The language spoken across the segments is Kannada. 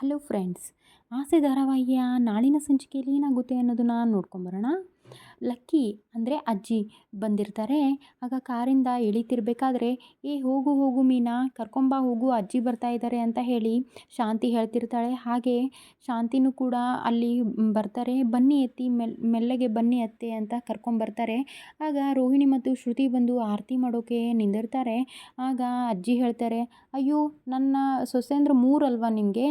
ಹಲೋ ಫ್ರೆಂಡ್ಸ್, ಆಸೆ ಧಾರಾವಾಹಿಯ ನಾಳಿನ ಸಂಚಿಕೆಯಲ್ಲಿ ಏನಾಗುತ್ತೆ ಅನ್ನೋದನ್ನು ನೋಡ್ಕೊಂಬರೋಣ. ಲಕ್ಕಿ ಅಂದರೆ ಅಜ್ಜಿ ಬಂದಿರ್ತಾರೆ. ಆಗ ಕಾರಿಂದ ಇಳಿತಿರ್ಬೇಕಾದ್ರೆ ಏ, ಹೋಗು ಹೋಗು ಮೀನಾ, ಕರ್ಕೊಂಬಾ, ಹೋಗು, ಅಜ್ಜಿ ಬರ್ತಾ ಇದ್ದಾರೆ ಅಂತ ಹೇಳಿ ಶಾಂತಿ ಹೇಳ್ತಿರ್ತಾಳೆ. ಹಾಗೆ ಶಾಂತಿನೂ ಕೂಡ ಅಲ್ಲಿ ಬರ್ತಾರೆ. ಬನ್ನಿ ಎತ್ತಿ ಮೆಲ್, ಮೆಲ್ಲಗೆ ಬನ್ನಿ ಅತ್ತೆ ಅಂತ ಕರ್ಕೊಂಬರ್ತಾರೆ. ಆಗ ರೋಹಿಣಿ ಮತ್ತು ಶ್ರುತಿ ಬಂದು ಆರತಿ ಮಾಡೋಕೆ ನಿಂದಿರ್ತಾರೆ. ಆಗ ಅಜ್ಜಿ ಹೇಳ್ತಾರೆ, ಅಯ್ಯೋ, ನನ್ನ ಸೊಸೆ ಅಂದ್ರೆ ಮೂರಲ್ವಾ ನಿಮಗೆ?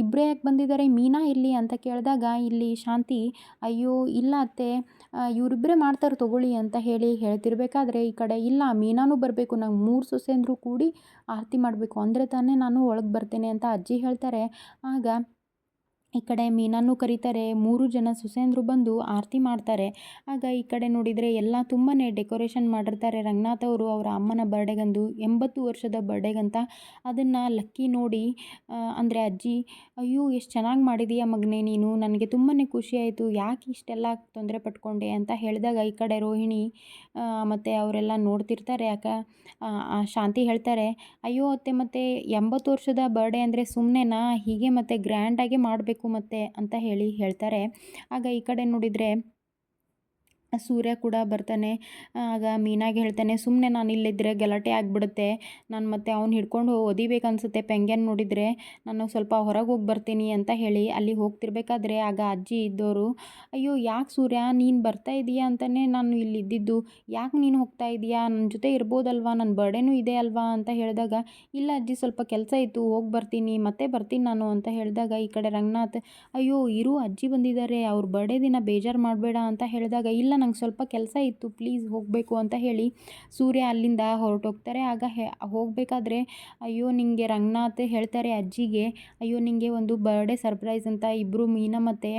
ಇಬ್ಬರೇ ಯಾಕೆ ಬಂದಿದ್ದಾರೆ? ಮೀನಾ ಇಲ್ಲಿ ಅಂತ ಕೇಳಿದಾಗ ಇಲ್ಲಿ ಶಾಂತಿ, ಅಯ್ಯೋ, ಇಲ್ಲ ಅತ್ತೆ ಇವರಿಬ್ಬರೇ ಮಾಡ್ತಾರೆ ತೊಗೊಳ್ಳಿ ಅಂತ ಹೇಳಿ ಹೇಳ್ತಿರ್ಬೇಕಾದ್ರೆ ಈ ಕಡೆ ಇಲ್ಲ, ಮೀನಾನೂ ಬರಬೇಕು, ನಂಗೆ ಮೂರು ಸೊಸೆಯಂದ್ರು ಕೂಡಿ ಆರತಿ ಮಾಡಬೇಕು, ಅಂದರೆ ತಾನೇ ನಾನು ಒಳಗೆ ಬರ್ತೇನೆ ಅಂತ ಅಜ್ಜಿ ಹೇಳ್ತಾರೆ. ಆಗ ಈ ಕಡೆ ಮೀನನ್ನು ಕರೀತಾರೆ, ಮೂರು ಜನ ಸುಸೇಂದ್ರು ಬಂದು ಆರತಿ ಮಾಡ್ತಾರೆ. ಆಗ ಈ ಕಡೆ ನೋಡಿದರೆ ಎಲ್ಲ ತುಂಬಾ ಡೆಕೋರೇಷನ್ ಮಾಡಿರ್ತಾರೆ ರಂಗನಾಥ್ ಅವರು, ಅವರ ಅಮ್ಮನ ಬರ್ಡೆಗಂದು ಎಂಬತ್ತು ವರ್ಷದ ಬರ್ಡೇಗಂತ ಅದನ್ನು ಲಕ್ಕಿ ನೋಡಿ ಅಂದರೆ ಅಜ್ಜಿ, ಅಯ್ಯೋ, ಎಷ್ಟು ಚೆನ್ನಾಗಿ ಮಾಡಿದೀಯ ಮಗನೇ ನೀನು, ನನಗೆ ತುಂಬಾ ಖುಷಿ ಆಯಿತು, ಯಾಕೆ ಇಷ್ಟೆಲ್ಲ ತೊಂದರೆ ಪಟ್ಕೊಂಡೆ? ಅಂತ ಹೇಳಿದಾಗ ಈ ಕಡೆ ರೋಹಿಣಿ ಮತ್ತು ಅವರೆಲ್ಲ ನೋಡ್ತಿರ್ತಾರೆ ಯಾಕ ಶಾಂತಿ ಹೇಳ್ತಾರೆ, ಅಯ್ಯೋ ಅತ್ತೆ, ಮತ್ತು ಎಂಬತ್ತು ವರ್ಷದ ಬರ್ಡೆ ಅಂದರೆ ಸುಮ್ಮನೆನಾ ಹೀಗೆ ಮತ್ತು ಗ್ರ್ಯಾಂಡಾಗೆ ಮಾಡಬೇಕು. ಮತ್ತೆ ಅಂತ ಹೇಳಿ ಹೇಳ್ತಾರೆ. ಆಗ ಈ ಕಡೆ ನೋಡಿದರೆ ಸೂರ್ಯ ಕೂಡ ಬರ್ತಾನೆ ಆಗ ಮೀನಾಗೆ ಹೇಳ್ತಾನೆ ಸುಮ್ಮನೆ ನಾನು ಇಲ್ಲಿದ್ದರೆ ಗಲಾಟೆ ಆಗಿಬಿಡುತ್ತೆ. ನಾನು ಮತ್ತೆ ಅವ್ನು ಹಿಡ್ಕೊಂಡು ಒದಿಬೇಕು ಅನಿಸುತ್ತೆ ಪೆಂಗ್ಯನ್ ನೋಡಿದರೆ. ನಾನು ಸ್ವಲ್ಪ ಹೊರಗೆ ಹೋಗಿ ಬರ್ತೀನಿ ಅಂತ ಹೇಳಿ ಅಲ್ಲಿ ಹೋಗ್ತಿರ್ಬೇಕಾದ್ರೆ ಆಗ ಅಜ್ಜಿ ಇದ್ದವರು ಅಯ್ಯೋ ಯಾಕೆ ಸೂರ್ಯ? ನೀನು ಬರ್ತಾ ಇದೀಯಾ ಅಂತಲೇ ನಾನು ಇಲ್ಲಿ ಇದ್ದಿದ್ದು ಯಾಕೆ ನೀನು ಹೋಗ್ತಾ ಇದೀಯಾ? ನನ್ನ ಜೊತೆ ಇರ್ಬೋದಲ್ವಾ? ನನ್ನ ಬರ್ಡೇನೂ ಇದೆ ಅಲ್ವಾ? ಅಂತ ಹೇಳಿದಾಗ, ಇಲ್ಲ ಅಜ್ಜಿ, ಸ್ವಲ್ಪ ಕೆಲಸ ಇತ್ತು. ಹೋಗಿ ಬರ್ತೀನಿ. ಮತ್ತೆ ಬರ್ತೀನಿ ನಾನು ಅಂತ ಹೇಳಿದಾಗ ಈ ಕಡೆ ರಂಗನಾಥ್, ಅಯ್ಯೋ, ಇರು ಅಜ್ಜಿ ಬಂದಿದ್ದಾರೆ. ಅವ್ರ ಬರ್ಡೇ ದಿನ ಬೇಜಾರು ಮಾಡಬೇಡ ಅಂತ ಹೇಳಿದಾಗ, ಇಲ್ಲ ನಂಗೆ ಸ್ವಲ್ಪ ಕೆಲಸ ಇತ್ತು ಪ್ಲೀಸ್ ಹೋಗಬೇಕು ಅಂತ ಹೇಳಿ ಸೂರ್ಯ ಅಲ್ಲಿಂದ ಹೊರಟೋಗ್ತಾರೆ. ಆಗ ಹೆ, ಹೋಗಬೇಕಾದ್ರೆ ಅಯ್ಯೋ ನಿಮಗೆ ರಂಗನಾಥ್ ಹೇಳ್ತಾರೆ ಅಜ್ಜಿಗೆ, ಅಯ್ಯೋ ನಿಮಗೆ ಒಂದು ಬರ್ಡೇ ಸರ್ಪ್ರೈಸ್ ಅಂತ ಇಬ್ಬರು ಮೀನಾ ಮತ್ತು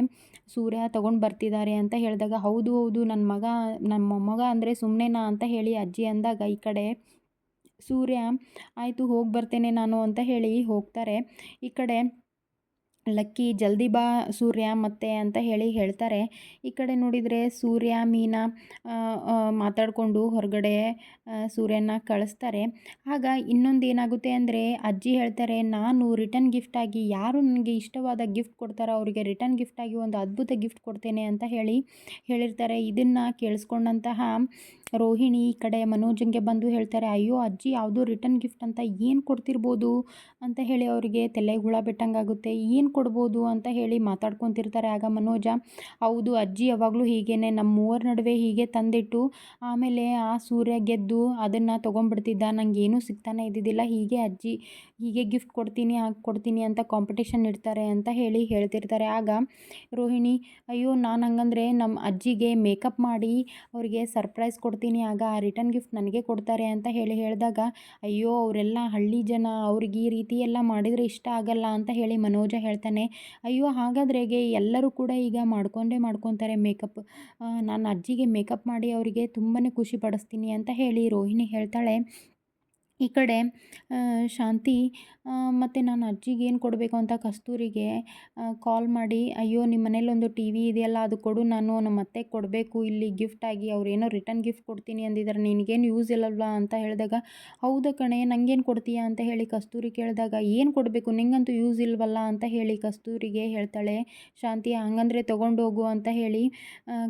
ಸೂರ್ಯ ತೊಗೊಂಡು ಬರ್ತಿದ್ದಾರೆ ಅಂತ ಹೇಳಿದಾಗ, ಹೌದು ಹೌದು ನನ್ನ ಮಗ ನನ್ನ ಮೊಮ್ಮಗ ಅಂದರೆ ಸುಮ್ಮನೆನಾ ಅಂತ ಹೇಳಿ ಅಜ್ಜಿ ಅಂದಾಗ ಈ ಕಡೆ ಸೂರ್ಯ, ಆಯಿತು ಹೋಗಿ ಬರ್ತೇನೆ ನಾನು ಅಂತ ಹೇಳಿ ಹೋಗ್ತಾರೆ. ಈ ಕಡೆ ಲಕ್ಕಿ ಜಲ್ದಿ ಬಾ ಸೂರ್ಯ ಮತ್ತೆ ಅಂತ ಹೇಳಿ ಹೇಳ್ತಾರೆ. ಈ ಕಡೆ ನೋಡಿದರೆ ಸೂರ್ಯ, ಮೀನಾ ಮಾತಾಡಿಕೊಂಡು ಹೊರಗಡೆ ಸೂರ್ಯನ ಕಳಿಸ್ತಾರೆ. ಆಗ ಇನ್ನೊಂದು ಏನಾಗುತ್ತೆ ಅಂದರೆ ಅಜ್ಜಿ ಹೇಳ್ತಾರೆ, ನಾನು ರಿಟರ್ನ್ ಗಿಫ್ಟಾಗಿ ಯಾರು ನನಗೆ ಇಷ್ಟವಾದ ಗಿಫ್ಟ್ ಕೊಡ್ತಾರೋ ಅವರಿಗೆ ರಿಟರ್ನ್ ಗಿಫ್ಟಾಗಿ ಒಂದು ಅದ್ಭುತ ಗಿಫ್ಟ್ ಕೊಡ್ತೇನೆ ಅಂತ ಹೇಳಿ ಹೇಳಿರ್ತಾರೆ. ಇದನ್ನು ಕೇಳಿಸ್ಕೊಂಡಂತಹ ರೋಹಿಣಿ ಈ ಕಡೆ ಮನೋಜಂಗೆ ಬಂದು ಹೇಳ್ತಾರೆ, ಅಯ್ಯೋ ಅಜ್ಜಿ ಯಾವುದೋ ರಿಟರ್ನ್ ಗಿಫ್ಟ್ ಅಂತ ಏನು ಕೊಡ್ತಿರ್ಬೋದು? ಅಂತ ಹೇಳಿ ಅವರಿಗೆ ತಲೆಗೆ ಹುಳ ಬಿಟ್ಟಂಗಾಗುತ್ತೆ. ಏನು ಕೊಡ್ಬೋದು ಅಂತ ಹೇಳಿ ಮಾತಾಡ್ಕೊತಿರ್ತಾರೆ. ಆಗ ಮನೋಜ, ಹೌದು ಅಜ್ಜಿ, ಯಾವಾಗಲೂ ಹೀಗೇನೆ. ನಮ್ಮ ಮೂವರ ನಡುವೆ ಹೀಗೆ ತಂದಿಟ್ಟು ಆಮೇಲೆ ಆ ಸೂರ್ಯ ಗೆದ್ದು ಅದನ್ನು ತೊಗೊಂಡ್ಬಿಡ್ತಿದ್ದ. ನಂಗೆ ಏನೂ ಸಿಗ್ತಾನೆ ಇದ್ದಿದ್ದಿಲ್ಲ. ಹೀಗೆ ಅಜ್ಜಿ, ಹೀಗೆ ಗಿಫ್ಟ್ ಕೊಡ್ತೀನಿ, ಹಾಗೆ ಕೊಡ್ತೀನಿ ಅಂತ ಕಾಂಪಿಟೇಷನ್ ಇಡ್ತಾರೆ ಅಂತ ಹೇಳಿ ಹೇಳ್ತಿರ್ತಾರೆ. ಆಗ ರೋಹಿಣಿ, ಅಯ್ಯೋ, ನಾನು ಹಂಗಂದರೆ ನಮ್ಮ ಅಜ್ಜಿಗೆ ಮೇಕಪ್ ಮಾಡಿ ಅವರಿಗೆ ಸರ್ಪ್ರೈಸ್ ಕೊಡ್ತೀನಿ. ಆಗ ಆ ರಿಟರ್ನ್ ಗಿಫ್ಟ್ ನನಗೆ ಕೊಡ್ತಾರೆ ಅಂತ ಹೇಳಿ ಹೇಳಿದಾಗ, ಅಯ್ಯೋ, ಅವರೆಲ್ಲ ಹಳ್ಳಿ ಜನ, ಅವ್ರಿಗೆ ಈ ರೀತಿ ಎಲ್ಲ ಮಾಡಿದರೆ ಇಷ್ಟ ಆಗಲ್ಲ ಅಂತ ಹೇಳಿ ಮನೋಜ ಹೇಳ್ತಾನೆ, ಅಯ್ಯೋ, ಹಾಗಾದ್ರೆ ಎಲ್ಲರೂ ಕೂಡ ಈಗ ಮಾಡ್ಕೊಂಡೇ ಮಾಡ್ಕೊತಾರೆ ಮೇಕಪ್. ನಾನು ಅಜ್ಜಿಗೆ ಮೇಕಪ್ ಮಾಡಿ ಅವರಿಗೆ ತುಂಬಾ ಖುಷಿ ಪಡಿಸ್ತೀನಿ ಅಂತ ಹೇಳಿ ರೋಹಿಣಿ ಹೇಳ್ತಾಳೆ. ಈ ಕಡೆ ಶಾಂತಿ ಮತ್ತು ನಾನು ಅಜ್ಜಿಗೆ ಏನು ಕೊಡಬೇಕು ಅಂತ ಕಸ್ತೂರಿಗೆ ಕಾಲ್ ಮಾಡಿ, ಅಯ್ಯೋ ನಿಮ್ಮ ಮನೇಲೊಂದು ಟಿ ವಿ ಇದೆಯಲ್ಲ, ಅದು ಕೊಡು ನಾನು ನಮ್ಮ ಅತ್ತೆಗೆ ಕೊಡಬೇಕು, ಇಲ್ಲಿ ಗಿಫ್ಟಾಗಿ ಅವ್ರೇನೋ ರಿಟರ್ನ್ ಗಿಫ್ಟ್ ಕೊಡ್ತೀನಿ ಅಂದಿದ್ದಾರೆ ನಿನಗೇನು ಯೂಸ್ ಇಲ್ಲಲ್ವಾ? ಅಂತ ಹೇಳಿದಾಗ, ಹೌದಾ ಕಣೆ ನನಗೇನು ಕೊಡ್ತೀಯಾ? ಅಂತ ಹೇಳಿ ಕಸ್ತೂರಿ ಕೇಳಿದಾಗ, ಏನು ಕೊಡಬೇಕು, ನಿಂಗಂತೂ ಯೂಸ್ ಇಲ್ವಲ್ಲ? ಅಂತ ಹೇಳಿ ಕಸ್ತೂರಿಗೆ ಹೇಳ್ತಾಳೆ, ಶಾಂತಿ, ಹಂಗಂದರೆ ತೊಗೊಂಡು ಹೋಗು ಅಂತ ಹೇಳಿ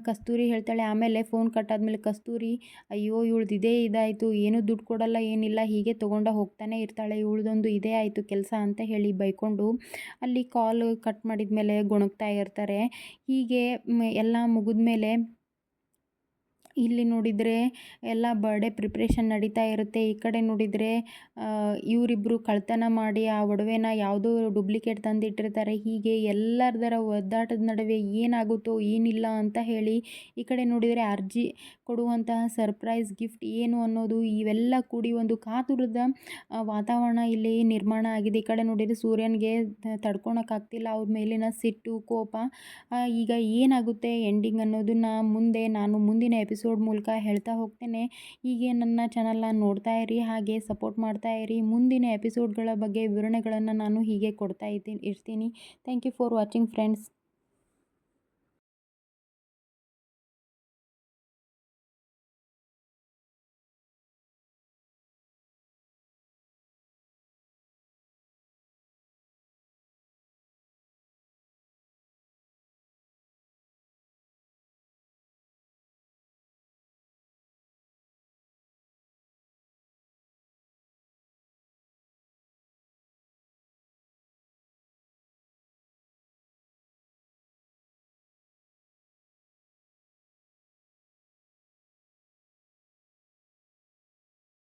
ಕಸ್ತೂರಿ ಹೇಳ್ತಾಳೆ, ಆಮೇಲೆ ಫೋನ್ ಕಟ್ಟಾದ್ಮೇಲೆ ಕಸ್ತೂರಿ, ಅಯ್ಯೋ, ಇವಳ್ದು ಇದೇ ಇದಾಯಿತು, ಏನೂ ದುಡ್ಡು ಕೊಡಲ್ಲ, ಏನಿಲ್ಲ, ಹೀಗೆ ತೊಗೊಂಡು ಹೋಗ್ತಾನೆ ಇರ್ತಾಳೆ. ಇವಳ್ದೊಂದು ಇದೇ ಆಯಿತು ಕೆಲಸ ಅಂತ ಹೇಳಿ ಬೈಕೊಂಡು ಅಲ್ಲಿ ಕಾಲ್ ಕಟ್ ಮಾಡಿದ ಮೇಲೆ ಗೊಣಗ್ತಾ ಇರ್ತಾರೆ. ಹೀಗೆ ಎಲ್ಲ ಮುಗಿದ ಮೇಲೆ ಇಲ್ಲಿ ನೋಡಿದರೆ ಎಲ್ಲ ಬರ್ಡೇ ಪ್ರಿಪ್ರೇಷನ್ ನಡೀತಾ ಇರುತ್ತೆ. ಈ ಕಡೆ ನೋಡಿದರೆ ಇವರಿಬ್ಬರು ಕಳ್ತನ ಮಾಡಿ ಆ ಒಡವೆನ ಯಾವುದೋ ಡೂಪ್ಲಿಕೇಟ್ ತಂದಿಟ್ಟಿರ್ತಾರೆ. ಹೀಗೆ ಎಲ್ಲರದರ ಒದ್ದಾಟದ ನಡುವೆ ಏನಾಗುತ್ತೋ ಏನಿಲ್ಲ ಅಂತ ಹೇಳಿ ಈ ಕಡೆ ನೋಡಿದರೆ ಅರ್ಜಿ ಕೊಡುವಂತಹ ಸರ್ಪ್ರೈಸ್ ಗಿಫ್ಟ್ ಏನು ಅನ್ನೋದು ಇವೆಲ್ಲ ಕೂಡಿ ಒಂದು ಕಾತುರದ ವಾತಾವರಣ ಇಲ್ಲಿ ನಿರ್ಮಾಣ ಆಗಿದೆ. ಈ ಕಡೆ ನೋಡಿದರೆ ಸೂರ್ಯನಿಗೆ ತಡ್ಕೊಳಕ್ಕಾಗ್ತಿಲ್ಲ ಅವ್ರ ಮೇಲಿನ ಸಿಟ್ಟು, ಕೋಪ ಈಗ ಏನಾಗುತ್ತೆ ಎಂಡಿಂಗ್ ಅನ್ನೋದನ್ನ ಮುಂದೆ ನಾನು ಮುಂದಿನ ಎಪಿಸೋಡ್ ಮೂಲಕ ಹೇಳ್ತಾ ಹೋಗ್ತೇನೆ. ಹೀಗೆ ನನ್ನ ಚಾನಲ್ನ ನೋಡ್ತಾ ಇರಿ, ಹಾಗೆ ಸಪೋರ್ಟ್ ಮಾಡ್ತಾ ಇರಿ. ಮುಂದಿನ ಎಪಿಸೋಡ್ಗಳ ಬಗ್ಗೆ ವಿವರಣೆಗಳನ್ನು ನಾನು ಹೀಗೆ ಕೊಡ್ತಾ ಇದ್ದೀನಿ ಇರ್ತೀನಿ. Thank you for watching friends